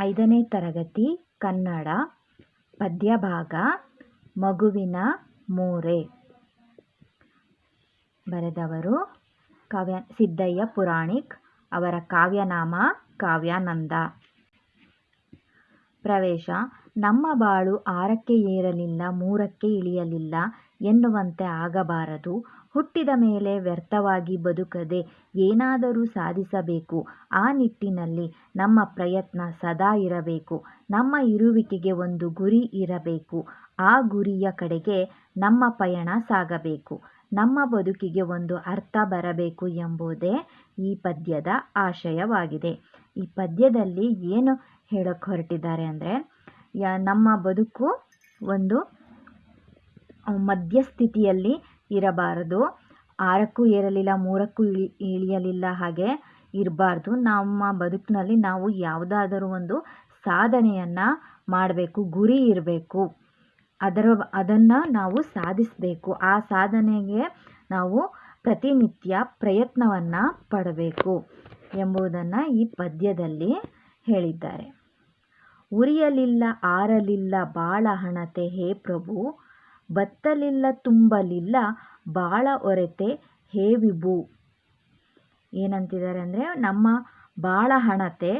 ಐದನೇ ತರಗತಿ ಕನ್ನಡ, ಪದ್ಯಭಾಗ, ಮಗುವಿನ ಮೋರೆ. ಬರೆದವರು ಕಾವ್ಯ ಸಿದ್ದಯ್ಯ ಪುರಾಣಿಕ್, ಅವರ ಕಾವ್ಯನಾಮ ಕಾವ್ಯಾನಂದ. ಪ್ರವೇಶ, ನಮ್ಮ ಬಾಳು ಆರಕ್ಕೆ ಏರಲಿಲ್ಲ, ಮೂರಕ್ಕೆ ಇಳಿಯಲಿಲ್ಲ ಎನ್ನುವಂತೆ ಆಗಬಾರದು. ಹುಟ್ಟಿದ ಮೇಲೆ ವ್ಯರ್ಥವಾಗಿ ಬದುಕದೆ ಏನಾದರೂ ಸಾಧಿಸಬೇಕು. ಆ ನಿಟ್ಟಿನಲ್ಲಿ ನಮ್ಮ ಪ್ರಯತ್ನ ಸದಾ ಇರಬೇಕು. ನಮ್ಮ ಇರುವಿಕೆಗೆ ಒಂದು ಗುರಿ ಇರಬೇಕು. ಆ ಗುರಿಯ ಕಡೆಗೆ ನಮ್ಮ ಪಯಣ ಸಾಗಬೇಕು. ನಮ್ಮ ಬದುಕಿಗೆ ಒಂದು ಅರ್ಥ ಬರಬೇಕು ಎಂಬುದೇ ಈ ಪದ್ಯದ ಆಶಯವಾಗಿದೆ. ಈ ಪದ್ಯದಲ್ಲಿ ಏನು ಹೇಳಕ್ಕೆ ಹೊರಟಿದ್ದಾರೆ ಅಂದರೆ ನಮ್ಮ ಬದುಕು ಒಂದು ಮಧ್ಯಸ್ಥಿತಿಯಲ್ಲಿ ಇರಬಾರದು. ಆರಕ್ಕೂ ಏರಲಿಲ್ಲ, ಮೂರಕ್ಕೂ ಇಳಿ, ಇಳಿಯಲಿಲ್ಲ ಹಾಗೆ ಇರಬಾರ್ದು. ನಮ್ಮ ಬದುಕಿನಲ್ಲಿ ನಾವು ಯಾವುದಾದರೂ ಒಂದು ಸಾಧನೆಯನ್ನು ಮಾಡಬೇಕು, ಗುರಿ ಇರಬೇಕು. ಅದರ, ಅದನ್ನು ನಾವು ಸಾಧಿಸಬೇಕು. ಆ ಸಾಧನೆಗೆ ನಾವು ಪ್ರತಿನಿತ್ಯ ಪ್ರಯತ್ನವನ್ನು ಪಡಬೇಕು ಎಂಬುದನ್ನು ಈ ಪದ್ಯದಲ್ಲಿ ಹೇಳಿದ್ದಾರೆ. ಉರಿಯಲಿಲ್ಲ, ಆರಲಿಲ್ಲ, ಬಾಳ ಹಣತೆ ಹೇ ಪ್ರಭು. ಬತ್ತಲಿಲ್ಲ ತುಂಬಲಿಲ್ಲ ಬಾಳ ಒರೆತೆ, ಹೇ ವಿಭು. ಏನಂತಿದ್ದಾರೆ ಅಂದರೆ, ನಮ್ಮ ಬಾಳ ಹಣತೆ,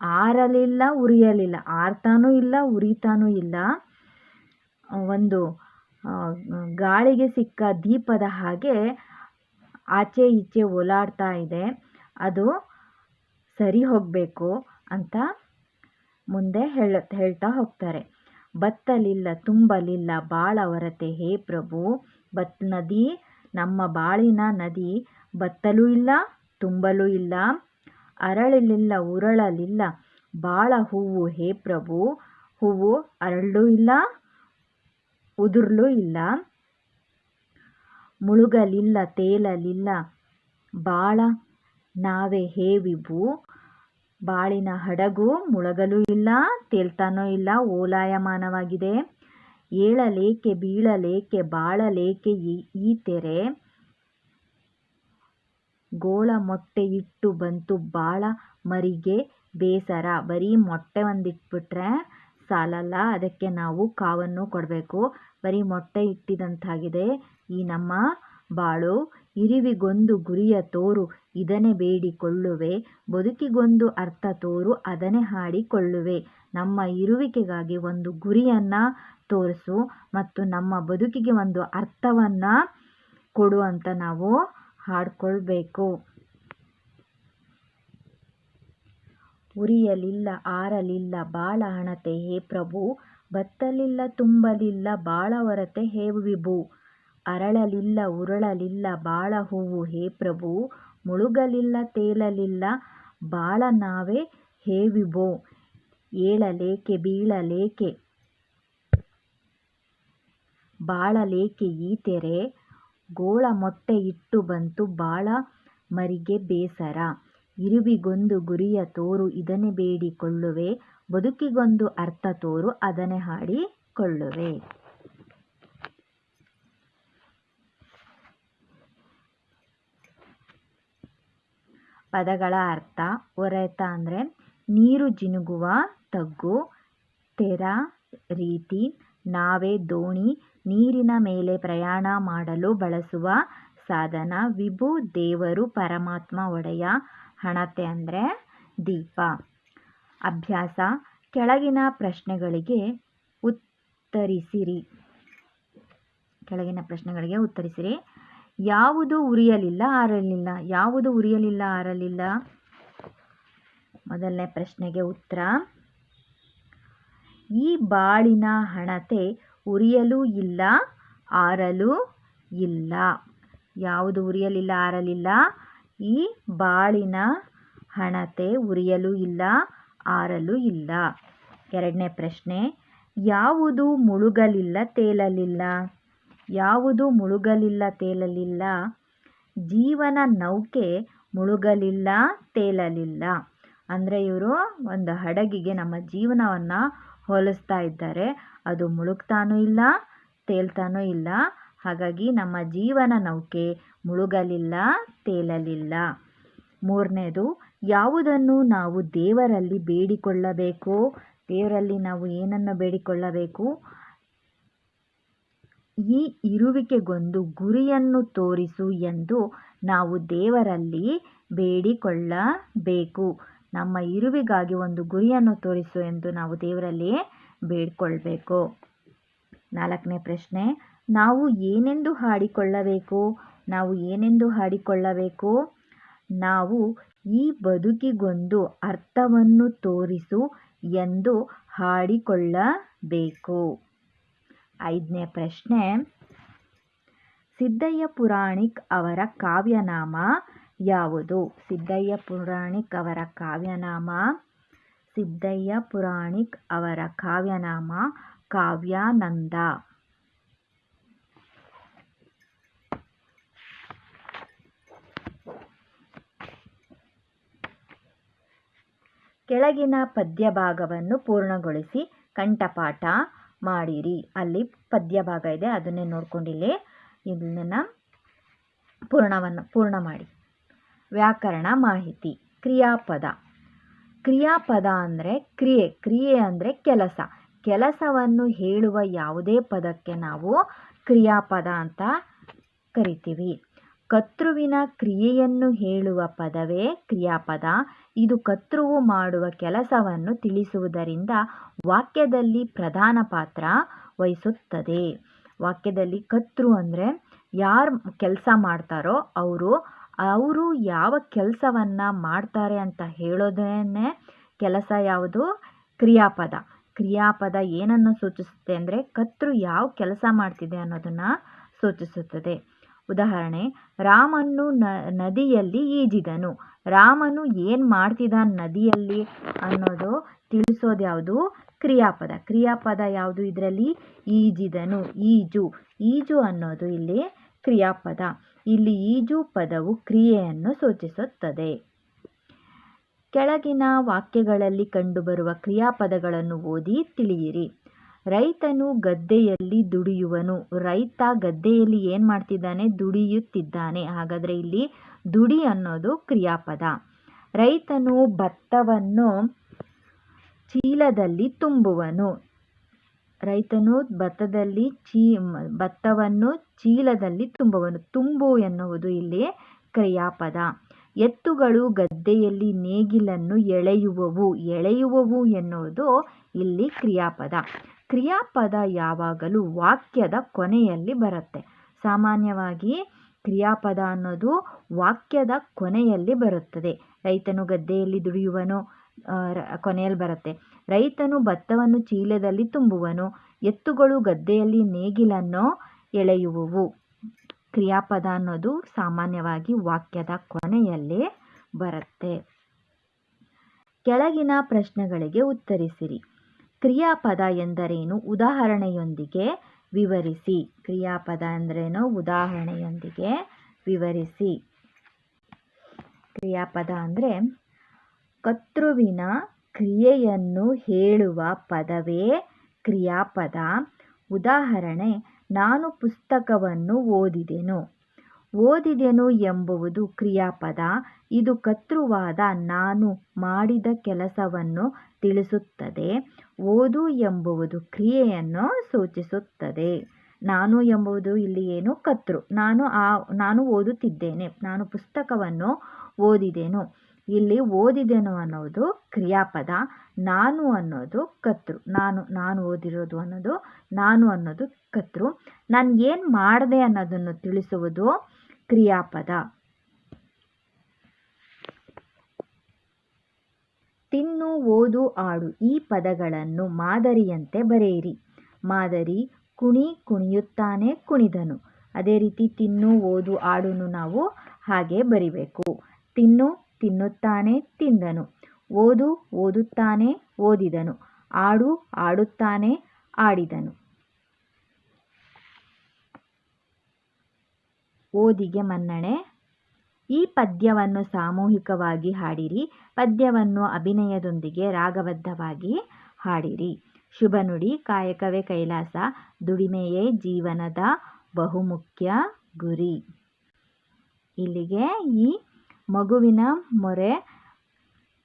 ಆರಲಿಲ್ಲ, ಉರಿಯಲಿಲ್ಲ. ಆರ್ತಾನೂ ಇಲ್ಲ, ಉರಿತಾನೂ ಇಲ್ಲ. ಒಂದು ಗಾಳಿಗೆ ಸಿಕ್ಕ ದೀಪದ ಹಾಗೆ ಆಚೆ ಈಚೆ ಓಲಾಡ್ತಾ ಇದೆ. ಅದು ಸರಿ ಹೋಗಬೇಕು ಅಂತ ಮುಂದೆ ಹೇಳ, ಹೇಳ್ತಾ ಹೋಗ್ತಾರೆ. ಬತ್ತಲಿಲ್ಲ, ತುಂಬಲಿಲ್ಲ. ಬಾಳ ಹೊರತೆ. ಹೇ ಪ್ರಭು, ಬತ್ ನದಿ, ನಮ್ಮ ಬಾಳಿನ ನದಿ ಬತ್ತಲೂ ಇಲ್ಲ, ತುಂಬಲೂ ಇಲ್ಲ, ಅರಳಲಿಲ್ಲ, ಉರಳಲಿಲ್ಲ. ಬಾಳ ಹೂವು. ಹೇ ಪ್ರಭು, ಹೂವು ಅರಳೂ ಇಲ್ಲ, ಉದುರ್ಲೂ ಇಲ್ಲ. ಮುಳುಗಲಿಲ್ಲ, ತೇಲಲಿಲ್ಲ. ಬಾಳ ನಾವೇ ಹೇ ವಿಭು. ಬಾಳಿನ ಹಡಗು ಮುಳಗಲು ಇಲ್ಲ, ತೇಲ್ತಾನೂ ಇಲ್ಲ, ಓಲಾಯಮಾನವಾಗಿದೆ. ಏಳಲೇಕೆ, ಬೀಳಲೇಕೆ, ಬಾಳಲೇಕೆ ಈ ತೆರೆ? ಗೋಳ ಮೊಟ್ಟೆ ಇಟ್ಟು ಬಂತು ಬಾಳ ಮರಿಗೆ ಬೇಸರ. ಬರೀ ಮೊಟ್ಟೆ ಒಂದಿಟ್ಬಿಟ್ರೆ ಸಾಲಲ್ಲ, ಅದಕ್ಕೆ ನಾವು ಕಾವನ್ನು ಕೊಡಬೇಕು. ಬರೀ ಮೊಟ್ಟೆ ಇಟ್ಟಿದಂತಾಗಿದೆ ಈ ನಮ್ಮ ಬಾಳು. ಇರುವಿಗೊಂದು ಗುರಿಯ ತೋರು ಇದನೆ ಬೇಡಿಕೊಳ್ಳುವೆ. ಬದುಕಿಗೊಂದು ಅರ್ಥ ತೋರು ಅದನೆ ಹಾಡಿಕೊಳ್ಳುವೆ. ನಮ್ಮ ಇರುವಿಕೆಗಾಗಿ ಒಂದು ಗುರಿಯನ್ನ ತೋರಿಸು ಮತ್ತು ನಮ್ಮ ಬದುಕಿಗೆ ಒಂದು ಅರ್ಥವನ್ನ ಕೊಡು ಅಂತ ನಾವು ಹಾಡ್ಕೊಳ್ಬೇಕು. ಉರಿಯಲಿಲ್ಲ, ಆರಲಿಲ್ಲ, ಬಾಳ ಹಣತೆ ಹೇ ಪ್ರಭು. ಬತ್ತಲಿಲ್ಲ, ತುಂಬಲಿಲ್ಲ, ಬಾಳ ಹೊರತೆ ಹೇ ವಿಭು. ಅರಳಲಿಲ್ಲ, ಉರಳಲಿಲ್ಲ, ಬಾಳ ಹೂವು, ಹೇ ಪ್ರಭು, ಮುಳುಗಲಿಲ್ಲ, ತೇಲಲಿಲ್ಲ, ಬಾಳ ನಾವೇ ಹೇವಿಬೋ, ಏಳಲೇಕೆ, ಬೀಳಲೇಕೆ, ಬಾಳಲೇಕೆ ಈ ತೆರೆ, ಗೋಳ ಮೊಟ್ಟೆ ಇಟ್ಟು ಬಂತು ಬಾಳ ಮರಿಗೆ ಬೇಸರ, ಇರುವಿಗೊಂದು ಗುರಿಯ ತೋರು ಇದನ್ನೇ ಬೇಡಿಕೊಳ್ಳುವೆ, ಬದುಕಿಗೊಂದು ಅರ್ಥ ತೋರು ಅದನ್ನೇ ಹಾಡಿಕೊಳ್ಳುವೆ. ಪದಗಳ ಅರ್ಥ ಒರೆತ ಅಂದರೆ ನೀರು ಜಿನುಗುವ, ತಗ್ಗು, ತೆರ, ರೀತಿ, ನಾವೆ, ದೋಣಿ, ನೀರಿನ ಮೇಲೆ ಪ್ರಯಾಣ ಮಾಡಲು ಬಳಸುವ ಸಾಧನ, ವಿಭು, ದೇವರು, ಪರಮಾತ್ಮ, ಒಡೆಯ, ಹಣತೆ ಅಂದರೆ ದೀಪ. ಅಭ್ಯಾಸ, ಕೆಳಗಿನ ಪ್ರಶ್ನೆಗಳಿಗೆ ಉತ್ತರಿಸಿರಿ. ಕೆಳಗಿನ ಪ್ರಶ್ನೆಗಳಿಗೆ ಉತ್ತರಿಸಿರಿ. ಯಾವುದು ಉರಿಯಲಿಲ್ಲ, ಆರಲಿಲ್ಲ. ಯಾವುದು ಉರಿಯಲಿಲ್ಲ, ಆರಲಿಲ್ಲ? ಮೊದಲನೇ ಪ್ರಶ್ನೆಗೆ ಉತ್ತರ. ಈ ಬಾಳಿನ ಹಣತೆ ಉರಿಯಲು ಇಲ್ಲ, ಆರಲು ಇಲ್ಲ. ಯಾವುದು ಉರಿಯಲಿಲ್ಲ, ಆರಲಿಲ್ಲ? ಈ ಬಾಳಿನ ಹಣತೆ ಉರಿಯಲು ಇಲ್ಲ, ಆರಲು ಇಲ್ಲ. ಎರಡನೇ ಪ್ರಶ್ನೆ, ಯಾವುದು ಮುಳುಗಲಿಲ್ಲ, ತೇಲಲಿಲ್ಲ? ಯಾವುದು ಮುಳುಗಲಿಲ್ಲ, ತೇಲಲಿಲ್ಲ. ಜೀವನ ನೌಕೆ ಮುಳುಗಲಿಲ್ಲ, ತೇಲಲಿಲ್ಲ. ಅಂದರೆ ಇವರು ಒಂದು ಹಡಗಿಗೆ ನಮ್ಮ ಜೀವನವನ್ನು ಹೋಲಿಸ್ತಾ ಇದ್ದಾರೆ. ಅದು ಮುಳುಗ್ತಾನೂ ಇಲ್ಲ, ತೇಲ್ತಾನೂ ಇಲ್ಲ. ಹಾಗಾಗಿ ನಮ್ಮ ಜೀವನ ನೌಕೆ ಮುಳುಗಲಿಲ್ಲ, ತೇಲಲಿಲ್ಲ. ಮೂರನೇದು, ಯಾವುದನ್ನು ನಾವು ದೇವರಲ್ಲಿ ಬೇಡಿಕೊಳ್ಳಬೇಕು? ದೇವರಲ್ಲಿ ನಾವು ಏನನ್ನು ಬೇಡಿಕೊಳ್ಳಬೇಕು? ಈ ಇರುವಿಕೆಗೊಂದು ಗುರಿಯನ್ನು ತೋರಿಸು ಎಂದು ನಾವು ದೇವರಲ್ಲಿ ಬೇಡಿಕೊಳ್ಳಬೇಕು. ನಮ್ಮ ಇರುವಿಗಾಗಿ ಒಂದು ಗುರಿಯನ್ನು ತೋರಿಸು ಎಂದು ನಾವು ದೇವರಲ್ಲಿ ಬೇಡಿಕೊಳ್ಬೇಕು ನಾಲ್ಕನೇ ಪ್ರಶ್ನೆ, ನಾವು ಏನೆಂದು ಹಾಡಿಕೊಳ್ಳಬೇಕು? ನಾವು ಏನೆಂದು ಹಾಡಿಕೊಳ್ಳಬೇಕು? ನಾವು ಈ ಬದುಕಿಗೊಂದು ಅರ್ಥವನ್ನು ತೋರಿಸು ಎಂದು ಹಾಡಿಕೊಳ್ಳಬೇಕು. ಐದನೇ ಪ್ರಶ್ನೆ, ಸಿದ್ದಯ್ಯ ಪುರಾಣಿಕ್ ಅವರ ಕಾವ್ಯನಾಮ ಯಾವುದು? ಸಿದ್ದಯ್ಯ ಪುರಾಣಿಕ್ ಅವರ ಕಾವ್ಯನಾಮ, ಸಿದ್ದಯ್ಯ ಪುರಾಣಿಕ್ ಅವರ ಕಾವ್ಯನಾಮ ಕಾವ್ಯಾನಂದ. ಕೆಳಗಿನ ಪದ್ಯಭಾಗವನ್ನು ಪೂರ್ಣಗೊಳಿಸಿ, ಕಂಠಪಾಠ. ಮಾಡಿರಿ. ಅಲ್ಲಿ ಪದ್ಯ ಭಾಗ ಇದೆ, ಅದನ್ನೇ ನೋಡ್ಕೊಂಡಿಲ್ಲಿ. ಇದನ್ನ ಪೂರ್ಣವನ್ನು, ಪೂರ್ಣ ಮಾಡಿ. ವ್ಯಾಕರಣ ಮಾಹಿತಿ, ಕ್ರಿಯಾಪದ. ಕ್ರಿಯಾಪದ ಅಂದರೆ ಕ್ರಿಯೆ ಕ್ರಿಯೆ ಅಂದರೆ ಕೆಲಸ. ಕೆಲಸವನ್ನು ಹೇಳುವ ಯಾವುದೇ ಪದಕ್ಕೆ ನಾವು ಕ್ರಿಯಾಪದ ಅಂತ ಕರಿತೀವಿ. ಕರ್ತೃವಿನ ಕ್ರಿಯೆಯನ್ನು ಹೇಳುವ ಪದವೇ ಕ್ರಿಯಾಪದ. ಇದು ಕರ್ತೃವು ಮಾಡುವ ಕೆಲಸವನ್ನು ತಿಳಿಸುವುದರಿಂದ ವಾಕ್ಯದಲ್ಲಿ ಪ್ರಧಾನ ಪಾತ್ರ ವಹಿಸುತ್ತದೆ. ವಾಕ್ಯದಲ್ಲಿ ಕರ್ತೃ ಅಂದರೆ ಯಾರು ಕೆಲಸ ಮಾಡ್ತಾರೋ ಅವರು ಅವರು ಯಾವ ಕೆಲಸವನ್ನು ಮಾಡ್ತಾರೆ ಅಂತ ಹೇಳೋದನ್ನೇ ಕೆಲಸ ಯಾವುದು? ಕ್ರಿಯಾಪದ. ಕ್ರಿಯಾಪದ ಏನನ್ನು ಸೂಚಿಸುತ್ತೆ ಅಂದರೆ ಕರ್ತೃ ಯಾವ ಕೆಲಸ ಮಾಡ್ತಿದೆ ಅನ್ನೋದನ್ನು ಸೂಚಿಸುತ್ತದೆ. ಉದಾಹರಣೆ, ರಾಮನು ನದಿಯಲ್ಲಿ ಈಜಿದನು. ರಾಮನು ಏನು ಮಾಡ್ತಿದ್ದ ನದಿಯಲ್ಲಿ ಅನ್ನೋದು ತಿಳಿಸೋದು ಯಾವುದು? ಕ್ರಿಯಾಪದ. ಕ್ರಿಯಾಪದ ಯಾವುದು ಇದರಲ್ಲಿ? ಈಜಿದನು. ಈಜು. ಈಜು ಅನ್ನೋದು ಇಲ್ಲಿ ಕ್ರಿಯಾಪದ. ಇಲ್ಲಿ ಈಜು ಪದವು ಕ್ರಿಯೆಯನ್ನು ಸೂಚಿಸುತ್ತದೆ. ಕೆಳಗಿನ ವಾಕ್ಯಗಳಲ್ಲಿ ಕಂಡುಬರುವ ಕ್ರಿಯಾಪದಗಳನ್ನು ಓದಿ ತಿಳಿಯಿರಿ. ರೈತನು ಗದ್ದೆಯಲ್ಲಿ ದುಡಿಯುವನು. ರೈತ ಗದ್ದೆಯಲ್ಲಿ ಏನು ಮಾಡ್ತಿದ್ದಾನೆ? ದುಡಿಯುತ್ತಿದ್ದಾನೆ. ಹಾಗಾದರೆ ಇಲ್ಲಿ ದುಡಿ ಅನ್ನೋದು ಕ್ರಿಯಾಪದ. ರೈತನು ಭತ್ತವನ್ನು ಚೀಲದಲ್ಲಿ ತುಂಬುವನು. ರೈತನು ಭತ್ತದಲ್ಲಿ ಚೀ, ಭತ್ತವನ್ನು ಚೀಲದಲ್ಲಿ ತುಂಬುವನು. ತುಂಬು ಎನ್ನುವುದು ಇಲ್ಲಿ ಕ್ರಿಯಾಪದ. ಎತ್ತುಗಳು ಗದ್ದೆಯಲ್ಲಿ ನೇಗಿಲನ್ನು ಎಳೆಯುವವು. ಎಳೆಯುವವು ಎನ್ನುವುದು ಇಲ್ಲಿ ಕ್ರಿಯಾಪದ. ಕ್ರಿಯಾಪದ ಯಾವಾಗಲೂ ವಾಕ್ಯದ ಕೊನೆಯಲ್ಲಿ ಬರುತ್ತೆ. ಸಾಮಾನ್ಯವಾಗಿ ಕ್ರಿಯಾಪದ ಅನ್ನೋದು ವಾಕ್ಯದ ಕೊನೆಯಲ್ಲಿ ಬರುತ್ತದೆ. ರೈತನು ಗದ್ದೆಯಲ್ಲಿ ದುಡಿಯುವನು ಕೊನೆಯಲ್ಲಿ ಬರುತ್ತೆ. ರೈತನು ಭತ್ತವನ್ನು ಚೀಲದಲ್ಲಿ ತುಂಬುವನು, ಎತ್ತುಗಳು ಗದ್ದೆಯಲ್ಲಿ ನೇಗಿಲನ್ನು ಎಳೆಯುವವು. ಕ್ರಿಯಾಪದ ಅನ್ನೋದು ಸಾಮಾನ್ಯವಾಗಿ ವಾಕ್ಯದ ಕೊನೆಯಲ್ಲಿ ಬರುತ್ತೆ. ಕೆಳಗಿನ ಪ್ರಶ್ನೆಗಳಿಗೆ ಉತ್ತರಿಸಿರಿ. ಕ್ರಿಯಾಪದ ಎಂದರೇನು? ಉದಾಹರಣೆಯೊಂದಿಗೆ ವಿವರಿಸಿ. ಕ್ರಿಯಾಪದ ಅಂದ್ರೇನು? ಉದಾಹರಣೆಯೊಂದಿಗೆ ವಿವರಿಸಿ. ಕ್ರಿಯಾಪದ ಅಂದರೆ ಕರ್ತೃವಿನ ಕ್ರಿಯೆಯನ್ನು ಹೇಳುವ ಪದವೇ ಕ್ರಿಯಾಪದ. ಉದಾಹರಣೆ, ನಾನು ಪುಸ್ತಕವನ್ನು ಓದಿದೆನು. ಓದಿದೆನು ಎಂಬುವುದು ಕ್ರಿಯಾಪದ. ಇದು ಕರ್ತೃವಾದ ನಾನು ಮಾಡಿದ ಕೆಲಸವನ್ನು ತಿಳಿಸುತ್ತದೆ. ಓದು ಎಂಬುವುದು ಕ್ರಿಯೆಯನ್ನು ಸೂಚಿಸುತ್ತದೆ. ನಾನು ಎಂಬುದು ಇಲ್ಲಿ ಏನು? ಕರ್ತೃ. ನಾನು ಆ, ನಾನು ಓದುತ್ತಿದ್ದೇನೆ. ನಾನು ಪುಸ್ತಕವನ್ನು ಓದಿದೆನು. ಇಲ್ಲಿ ಓದಿದೆನು ಅನ್ನೋದು ಕ್ರಿಯಾಪದ. ನಾನು ಅನ್ನೋದು ಕರ್ತೃ. ನಾನು ನಾನು ಓದಿರೋದು ಅನ್ನೋದು, ನಾನು ಅನ್ನೋದು ಕರ್ತೃ. ನಾನು ಏನು ಮಾಡಿದೆ ಅನ್ನೋದನ್ನು ತಿಳಿಸುವುದು ಕ್ರಿಯಾಪದ. ತಿನ್ನು, ಓದು, ಆಡು ಈ ಪದಗಳನ್ನು ಮಾದರಿಯಂತೆ ಬರೆಯಿರಿ. ಮಾದರಿ ಕುಣಿ ಕುಣಿಯುತ್ತಾನೆ ಕುಣಿದನು. ಅದೇ ರೀತಿ ತಿನ್ನು, ಓದು, ಆಡುನು ನಾವು ಹಾಗೆ ಬರಿಬೇಕು. ತಿನ್ನು, ತಿನ್ನುತ್ತಾನೆ ತಿಂದನು. ಓದು, ಓದುತ್ತಾನೆ ಓದಿದನು. ಆಡು, ಆಡುತ್ತಾನೆ ಆಡಿದನು. ಓದಿಗೆ ಮನ್ನಣೆ. ಈ ಪದ್ಯವನ್ನು ಸಾಮೂಹಿಕವಾಗಿ ಹಾಡಿರಿ. ಪದ್ಯವನ್ನು ಅಭಿನಯದೊಂದಿಗೆ ರಾಗಬದ್ಧವಾಗಿ ಹಾಡಿರಿ. ಶುಭ ನುಡಿ, ಕಾಯಕವೇ ಕೈಲಾಸ, ದುಡಿಮೆಯೇ ಜೀವನದ ಬಹುಮುಖ್ಯ ಗುರಿ. ಇಲ್ಲಿಗೆ ಈ ಮಗುವಿನ ಮೊರೆ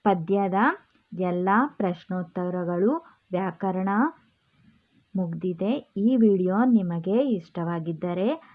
ಪದ್ಯದ ಎಲ್ಲ ಪ್ರಶ್ನೋತ್ತರಗಳು ವ್ಯಾಕರಣ ಮುಗಿದಿದೆ. ಈ ವಿಡಿಯೋ ನಿಮಗೆ ಇಷ್ಟವಾಗಿದ್ದರೆ